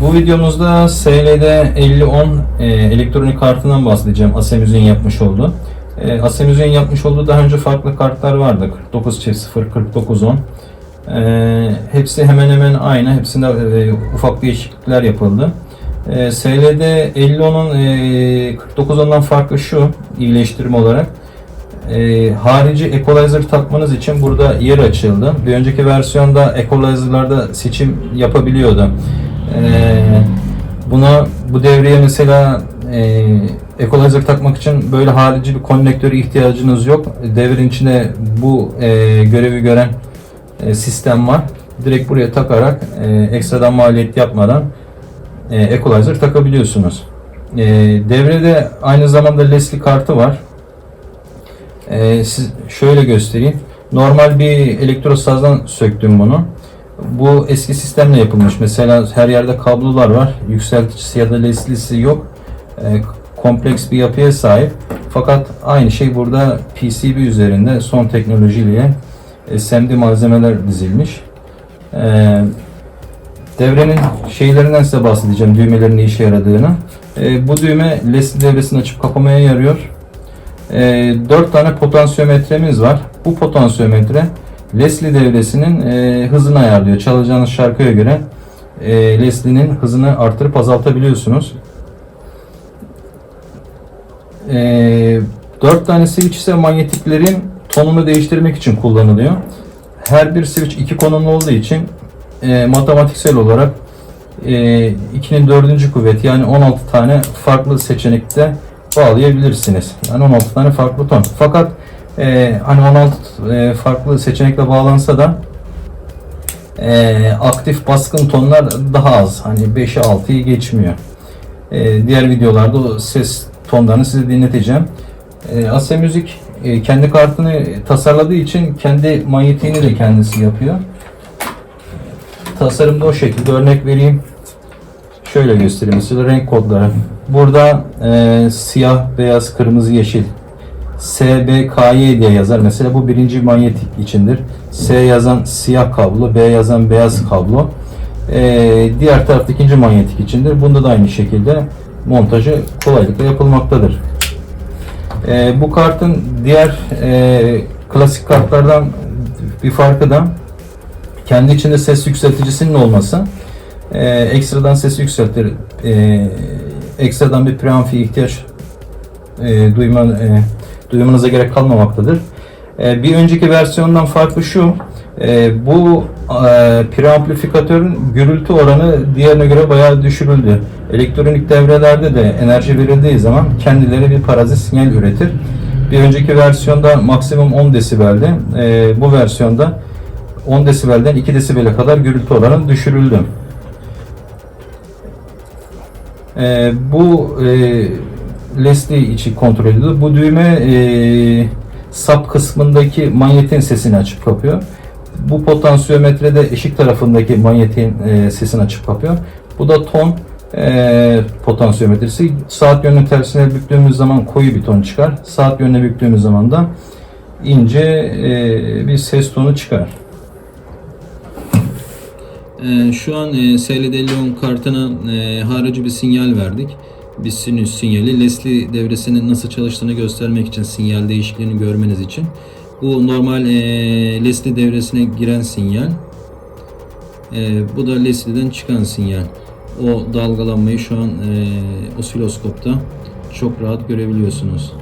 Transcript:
Bu videomuzda SLD 5010 e, elektronik kartından bahsedeceğim. Asemüz'ün yapmış olduğu. E, Asemüz'ün yapmış olduğu daha önce farklı kartlar vardı. 49 çift 0, 49 10. E, hepsi hemen hemen aynı. Hepsinde e, ufak değişiklikler yapıldı. E, SLD 5010'un e, 49 10'dan farkı şu iyileştirme olarak. E, harici equalizer takmanız için burada yer açıldı. Bir önceki versiyonda equalizer'larda seçim yapabiliyordu. E, buna bu devreye mesela e, equalizer takmak için böyle harici bir konnektörü ihtiyacınız yok. Devrin içinde bu e, görevi gören e, sistem var. Direkt buraya takarak e, ekstradan maliyet yapmadan e, equalizer takabiliyorsunuz. E, devrede aynı zamanda Leslie kartı var. Ee, siz şöyle göstereyim. Normal bir elektrosazdan söktüm bunu. Bu eski sistemle yapılmış. Mesela her yerde kablolar var. Yükselticisi ya da leslisi yok. Ee, kompleks bir yapıya sahip. Fakat aynı şey burada PCB üzerinde son teknolojiyle SMD malzemeler dizilmiş. Ee, devrenin şeylerinden size bahsedeceğim. Düğmelerin ne işe yaradığını. Ee, bu düğme Leslie devresini açıp kapamaya yarıyor. 4 tane potansiyometremiz var. Bu potansiyometre Leslie devresinin e, hızını ayarlıyor. Çalacağınız şarkıya göre e, Leslie'nin hızını artırıp azaltabiliyorsunuz. E, 4 tane switch ise manyetiklerin tonunu değiştirmek için kullanılıyor. Her bir switch iki konumlu olduğu için e, matematiksel olarak e, 2'nin 4. kuvveti yani 16 tane farklı seçenekte bağlayabilirsiniz. Yani 16 tane farklı ton. Fakat e, hani 16 e, farklı seçenekle bağlansa da e, aktif baskın tonlar daha az. Hani 5'e 6'yı geçmiyor. E, diğer videolarda ses tonlarını size dinleteceğim. E, Asya Müzik e, kendi kartını tasarladığı için kendi manyetiğini de kendisi yapıyor. Tasarımda o şekilde örnek vereyim. Şöyle göstereyim mesela renk kodları. Burada e, siyah, beyaz, kırmızı, yeşil. SBKY diye yazar. Mesela bu birinci manyetik içindir. S yazan siyah kablo, B yazan beyaz kablo. E, diğer taraf ikinci manyetik içindir. Bunda da aynı şekilde montajı kolaylıkla yapılmaktadır. E, bu kartın diğer e, klasik kartlardan bir farkı da kendi içinde ses yükselticisinin olması. E, ekstradan sesi yükseltir. E, ekstradan bir preamfi ihtiyaç e, duyma, e, duymanıza gerek kalmamaktadır. E, bir önceki versiyondan farkı şu. E, bu e, preamplifikatörün gürültü oranı diğerine göre bayağı düşürüldü. Elektronik devrelerde de enerji verildiği zaman kendileri bir parazit sinyal üretir. Bir önceki versiyonda maksimum 10 desibeldi. E, bu versiyonda 10 desibelden 2 desibele kadar gürültü oranı düşürüldü. Bu e, Leslie içi kontrol ediyor. Bu düğme e, sap kısmındaki manyetin sesini açıp kapıyor. Bu potansiyometrede eşik tarafındaki manyetin e, sesini açıp kapıyor. Bu da ton e, potansiyometresi. Saat yönünün tersine büktüğümüz zaman koyu bir ton çıkar. Saat yönüne büktüğümüz zaman da ince e, bir ses tonu çıkar. Ee, şu an e, SLD-5010 kartına e, harici bir sinyal verdik. Bir sinüs sinyali. Leslie devresinin nasıl çalıştığını göstermek için sinyal değişikliğini görmeniz için. Bu normal e, Leslie devresine giren sinyal. E, bu da Leslie'den çıkan sinyal. O dalgalanmayı şu an e, osiloskopta çok rahat görebiliyorsunuz.